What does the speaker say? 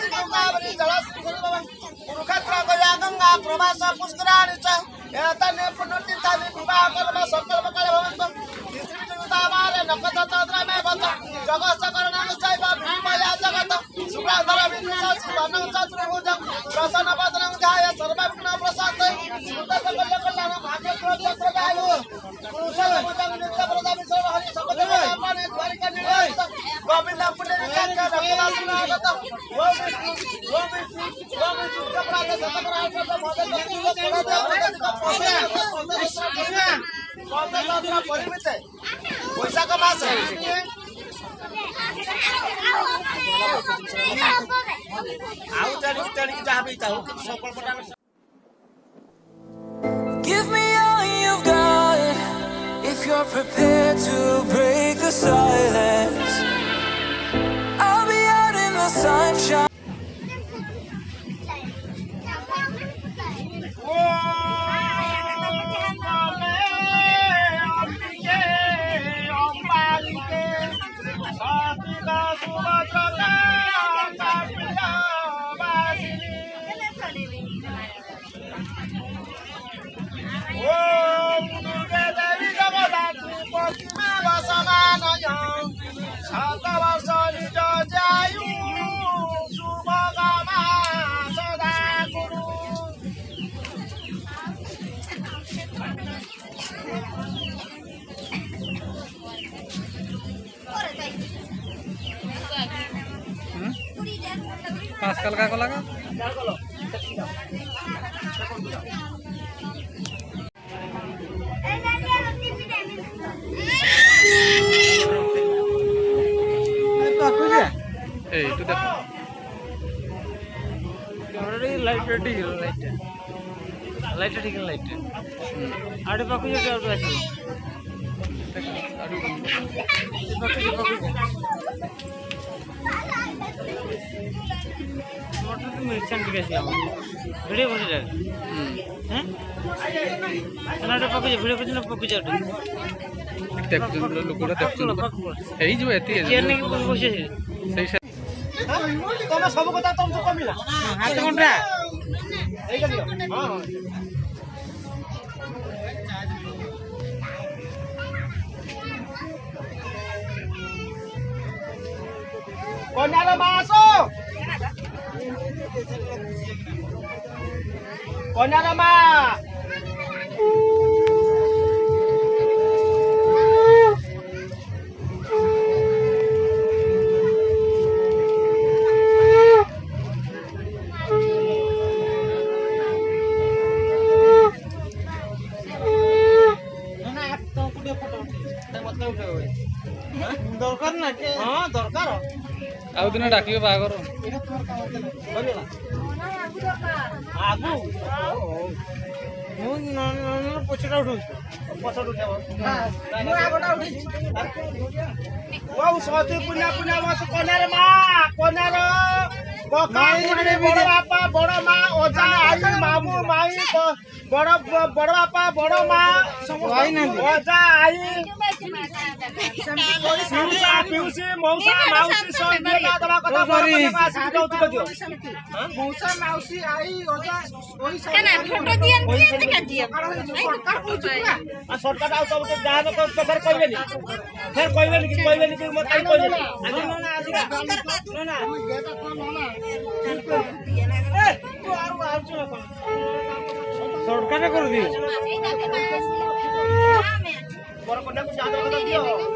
Sindhu Kaveri Jalasri Gurubhavan Kurukshetra Gaya Ganga Prabhasa Pushkarani Cha Etane Punuti Tali Vibha Karma Sankalpa Kale Bhavantam Give me all you've got if you're prepared to break the silence. I'll be out in the sunshine. পাঁচ কাল কাকো লাগা এইটু দেখো লাইটটা ঠিক লাইটটা লাইটটা ঠিক লাইটটা আরে পাকু যেটা আউট আছে মোটর তো মিরচান ঠিক আছে আমার ভিডিও বসে যায় হ্যাঁ ସେନାଟେ ପକେଇଛ ଭିଡ଼ିଓ କରୁଛ ନା ପକେଇଛ ଗୋଟେ ଦେଖୁଛନ୍ତି ଲୋକଟା ଦେଖୁଛନ୍ତି ହେଇଯିବ ଏତିକି ଚେୟାର ନେଇକି ବସି ଅଛି ସେଇ ସେ- ତମେ ସବୁ କଥା ତମକୁ କମିଲା ହାତ ଘଣ୍ଟା এইটা দিও হ্যাঁ হ্যাঁ কন্যার মা Konya nama. Aku tuh nih, kan? aku tuh nih, aku tuh nih, aku tuh nih, aku tuh nih, aku tuh nih, aku tuh ଆଗୁ ମୁଁ ପଛଟା ଉଠଉଛି ପଛରୁ ଉଠେଇବ ମୁଁ ଆଗଟା ଉଠେଇଛି ବହୁ ସତୀ ପୁଣ୍ୟ ପୁଣ୍ୟ ମାସ କନ୍ୟାର ମା କନ୍ୟାର କକା ବୁଢୀ ବଡ ବାପା ବଡ ମା ଅଜା ଆଈ ମାମୁ ମାଇଁ ବ- ବଡ ବଡ ବାପା ବଡ ମା ଆଇନାହାନ୍ତି। ଅଜା ଆଈ ପିଉସା ପିଉସୀ ମଉସା ମାଉସୀ ଦବା କଥା ମଉସା ମାଉସୀ ଆଇ ଅଜା ସରକାର ଆଉ ସବୁ ଯାହା ପ୍ରକାର କହିବେନି ଫେର କହିବେନି କି କହିବେନି କି ମୋତେ କହିବେନି ସରକାର କରିଦିଏ Ada kota